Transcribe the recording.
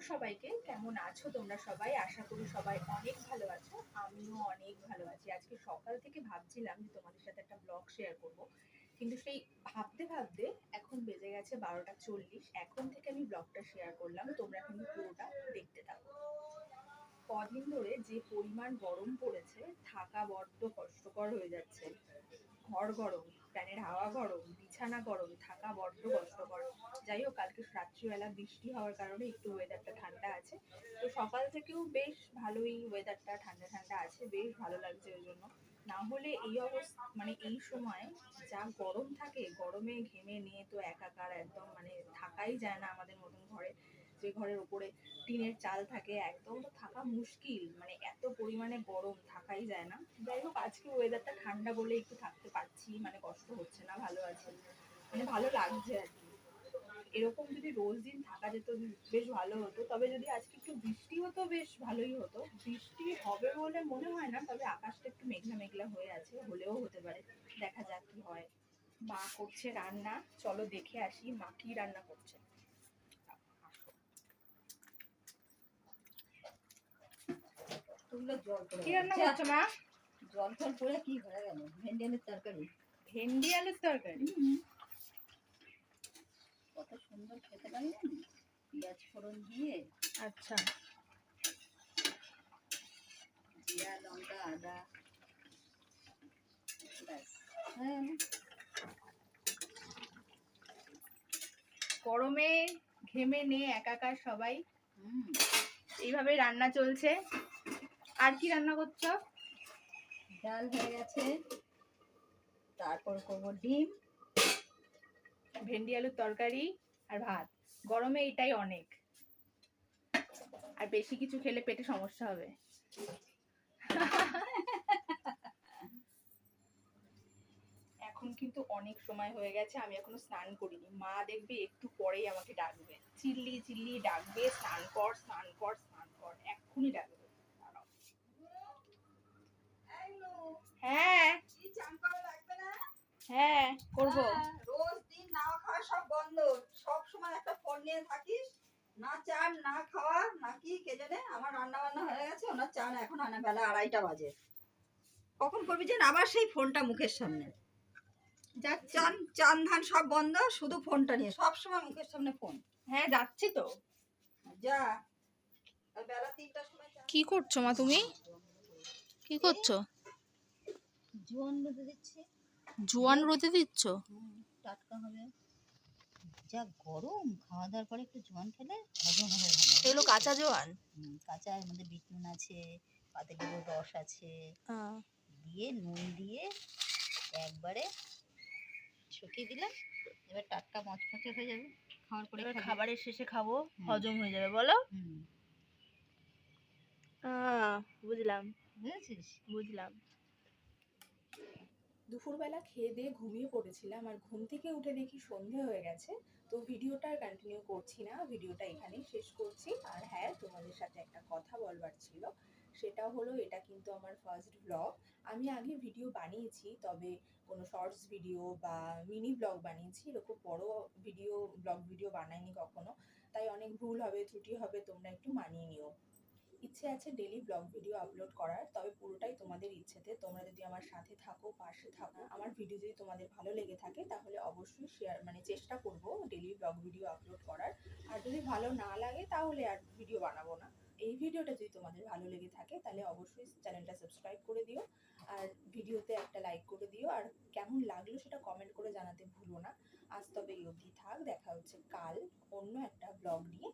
সবাইকে কেমন আছো? তোমরা সবাই? আশা করি সবাই অনেক ভালো আছো। আমিও অনেক ভালো আছি। আজকে সকাল থেকে ভাবছিলাম যে তোমাদের সাথে একটা ব্লগ শেয়ার করব। কিন্তু সেই ভাবতে ভাবতে এখন বেজে গেছে বারোটা চল্লিশ। এখন থেকে আমি ব্লগটা শেয়ার করলাম। তোমরা কিন্তু পুরোটা দেখতে থাকো। কদিন ধরে যে পরিমাণ গরম পড়েছে, থাকা বড্ড কষ্টকর হয়ে যাচ্ছে। ঘর গরম। ফ্যানের হাওয়া গরম, বিছানা গরম, থাকা বড্ড কষ্টকর যাই হোক, কালকে রাত্রিবেলা বৃষ্টি হওয়ার কারণে একটু ওয়েদারটা ঠান্ডা আছে। তো সকাল থেকেও বেশ ভালোই ওয়েদারটা ঠান্ডা ঠান্ডা আছে, বেশ ভালো লাগছে ওই জন্য। না হলে এই অবস্থা মানে এই সময় যা গরম থাকে, গরমে ঘেমে নিয়ে তো একাকার একদম মানে থাকাই যায় না আমাদের মতন ঘরে। যে ঘরের উপরে টিনের চাল থাকে, একদম তো থাকা মুশকিল। মানে এত পরিমাণে গরম, থাকাই যায় না। যাই হোক, আজকে ওয়েদারটা ঠান্ডা বলে একটু থাকতে পারছি মানে কষ্ট হচ্ছে না ভালো আছে। মানে ভালো লাগছে আর কি। এরকম যদি রোজ দিন থাকা যেত বেশ ভালো হতো। তবে যদি আজকে একটু বৃষ্টি হতো বেশ ভালোই হতো। বৃষ্টি হবে বলে মনে হয় না তবে আকাশটা একটু মেঘলা মেঘলা হয়ে আছে হলেও হতে পারে। দেখা যাক কি হয়। মা করছে রান্না। চলো দেখে আসি মা কি রান্না করছে। কি রান্না করছ মা? জল টল পড়ে কি হয়ে গেল? ভেন্ডি তরকারি। ভেন্ডি আলুর তরকারি? কত সুন্দর খেতে লাগে পেঁয়াজ ফোড়ন দিয়ে। আচ্ছা। জিরা লঙ্কা আদা। হ্যাঁ। গরমে ঘেমে নিয়ে একাকার সবাই। এইভাবে রান্না চলছে। আর কি রান্না করছ? ডাল হয়ে গেছে। তারপর করব ডিম। ভেন্ডি, আলুর তরকারি আর ভাত। গরমে এটাই অনেক। আর বেশি কিছু খেলে পেটে সমস্যা হবে। এখন কিন্তু অনেক সময় হয়ে গেছে, আমি এখনও স্নান করিনি। মা দেখবে একটু পরেই আমাকে ডাকবে। চিল্লি চিল্লি ডাকবে, স্নান কর স্নান কর স্নান কর। এক্ষুনি ডাকবে। হ্যাঁ হ্যাঁ করব। রোজ দিন না খাওয়া সব বন্ধ। সব সময় একটা ফোন নিয়ে থাকিস না চান না খাওয়া না কি কে জানে আমার রান্না বান্না হয়ে গেছে ওনার চান এখন আনা বেলা আড়াইটা বাজে। কখন করবি যে আবার সেই ফোনটা মুখের সামনে। যাচ্ছি। চান চান ধান সব বন্ধ শুধু ফোনটা নিয়ে। সব সময় মুখের সামনে ফোন। হ্যাঁ যাচ্ছি তো। যা বেলা তিনটার সময় কি করছ মা তুমি? কি করছ? জোয়ান বেঁধে দিচ্ছি। জোয়ান রোদে দিচ্ছ? টাটকা হবে। যা গরম খাওয়া দাওয়ার পরে একটু জোয়ান খেলে হজম হবে ভালো। এগুলো কাঁচা জোয়ান? কাঁচা এর মধ্যে বিট নুন আছে পাতিলেবুর রস আছে। দিয়ে নুন দিয়ে একবারে শুকিয়ে দিলাম। এবার টাটকা মচমচে হয়ে যাবে। খাওয়ার পরে খাবারের শেষে খাব হজম হয়ে যাবে বলো। বুঝলাম। বুঝেছিস? বুঝলাম। দুপুরবেলা খেয়ে দিয়ে ঘুমিয়ে পড়েছিলাম আর ঘুম থেকে উঠে দেখি সন্ধে হয়ে গেছে। তো ভিডিওটা আর কন্টিনিউ করছি না, ভিডিওটা এখানেই শেষ করছি। আর হ্যাঁ তোমাদের সাথে একটা কথা বলবার ছিল, সেটা হলো এটা কিন্তু আমার ফার্স্ট ব্লগ আমি আগে ভিডিও বানিয়েছি, তবে কোনো শর্টস ভিডিও বা মিনি ব্লগ বানিয়েছি, এরকম বড় ভিডিও ব্লগ ভিডিও বানাইনি কখনো। তাই অনেক ভুল হবে, ত্রুটি হবে, তোমরা একটু মানিয়ে নিও। ইচ্ছে আছে ডেলি ব্লগ ভিডিও আপলোড করার, তবে পুরোটাই তোমাদের ইচ্ছেতে। তোমরা যদি আমার সাথে থাকো, পাশে থাকো, আমার ভিডিও যদি তোমাদের ভালো লেগে থাকে, তাহলে অবশ্যই শেয়ার মানে চেষ্টা করব ডেলি ব্লগ ভিডিও আপলোড করার। আর যদি ভালো না লাগে, তাহলে আর ভিডিও বানাবো না। এই ভিডিওটা যদি তোমাদের ভালো লেগে থাকে, তাহলে অবশ্যই চ্যানেলটা সাবস্ক্রাইব করে দিও। আর ভিডিওতে একটা লাইক করে দিও। আর কেমন লাগল সেটা কমেন্ট করে জানাতে ভুলো না। আজ তবে এই অবধি থাক। দেখা হচ্ছে কাল অন্য একটা ব্লগ নিয়ে।